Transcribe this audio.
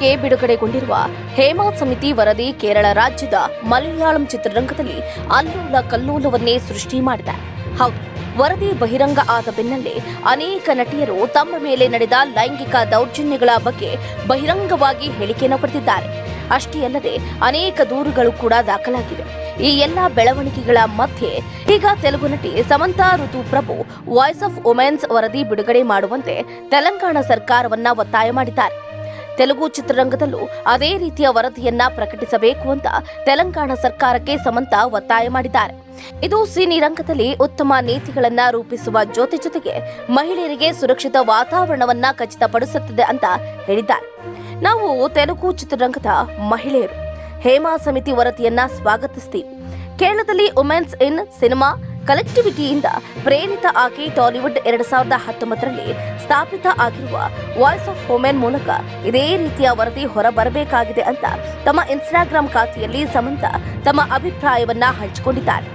ಇತ್ತೀಚೆಗೆ ಬಿಡುಗಡೆಗೊಂಡಿರುವ ಹೇಮಾ ಸಮಿತಿ ವರದಿ ಕೇರಳ ರಾಜ್ಯದ ಮಲಯಾಳಂ ಚಿತ್ರರಂಗದಲ್ಲಿ ಅಲ್ಲೋಲ ಕಲ್ಲೋಲವನ್ನೇ ಸೃಷ್ಟಿ ಮಾಡಿದೆ. ಹೌದು, ವರದಿ ಬಹಿರಂಗ ಆದ ಬೆನ್ನಲ್ಲೇ ಅನೇಕ ನಟಿಯರು ತಮ್ಮ ಮೇಲೆ ನಡೆದ ಲೈಂಗಿಕ ದೌರ್ಜನ್ಯಗಳ ಬಗ್ಗೆ ಬಹಿರಂಗವಾಗಿ ಹೇಳಿಕೆಯನ್ನು ಪಡೆದಿದ್ದಾರೆ ಅಷ್ಟೇ ಅಲ್ಲದೆ ಅನೇಕ ದೂರುಗಳು ಕೂಡ ದಾಖಲಾಗಿವೆ. ಈ ಎಲ್ಲ ಬೆಳವಣಿಗೆಗಳ ಮಧ್ಯೆ ಈಗ ತೆಲುಗು ನಟಿ ಸಮಂತಾ ಋತು ಪ್ರಭು ವಾಯ್ಸ್ ಆಫ್ ವುಮೆನ್ಸ್ ವರದಿ ಬಿಡುಗಡೆ ಮಾಡುವಂತೆ ತೆಲಂಗಾಣ ಸರ್ಕಾರವನ್ನ ಒತ್ತಾಯ ಮಾಡಿದ್ದಾರೆ. ತೆಲುಗು ಚಿತ್ರರಂಗದಲ್ಲೂ ಅದೇ ರೀತಿಯ ವರದಿಯನ್ನ ಪ್ರಕಟಿಸಬೇಕು ಅಂತ ತೆಲಂಗಾಣ ಸರ್ಕಾರಕ್ಕೆ ಸಮಂತ ಒತ್ತಾಯ ಮಾಡಿದ್ದಾರೆ. ಇದು ಸಿನಿ ರಂಗದಲ್ಲಿ ಉತ್ತಮ ನೀತಿಗಳನ್ನ ರೂಪಿಸುವ ಜೊತೆ ಜೊತೆಗೆ ಮಹಿಳೆಯರಿಗೆ ಸುರಕ್ಷಿತ ವಾತಾವರಣವನ್ನ ಖಚಿತಪಡಿಸುತ್ತದೆ ಅಂತ ಹೇಳಿದ್ದಾರೆ. ನಾವು ತೆಲುಗು ಚಿತ್ರರಂಗದ ಮಹಿಳೆಯರು. ಹೇಮಾ ಸಮಿತಿ ವರದಿಯನ್ನ ಸ್ವಾಗತಿಸ್ತೀವಿ. ಕೇರಳದಲ್ಲಿ ವುಮೆನ್ಸ್ ಇನ್ ಸಿನಿಮಾ ಕಲೆಕ್ಟಿವಿಟಿಯಿಂದ ಪ್ರೇರಿತ ಆಗಿ ಟಾಲಿವುಡ್ ಎರಡ್ ಸಾವಿರದ ಹತ್ತೊಂಬತ್ತರಲ್ಲಿ ಸ್ಥಾಪಿತ ಆಗಿರುವ ವಾಯ್ಸ್ ಆಫ್ ವುಮೆನ್ ಮೂಲಕ ಇದೇ ರೀತಿಯ ವರದಿ ಹೊರಬರಬೇಕಾಗಿದೆ ಅಂತ ತಮ್ಮ ಇನ್ಸ್ಟಾಗ್ರಾಂ ಖಾತೆಯಲ್ಲಿ ಸಮಂತ ತಮ್ಮ ಅಭಿಪ್ರಾಯವನ್ನ ಹಂಚಿಕೊಂಡಿದ್ದಾರೆ.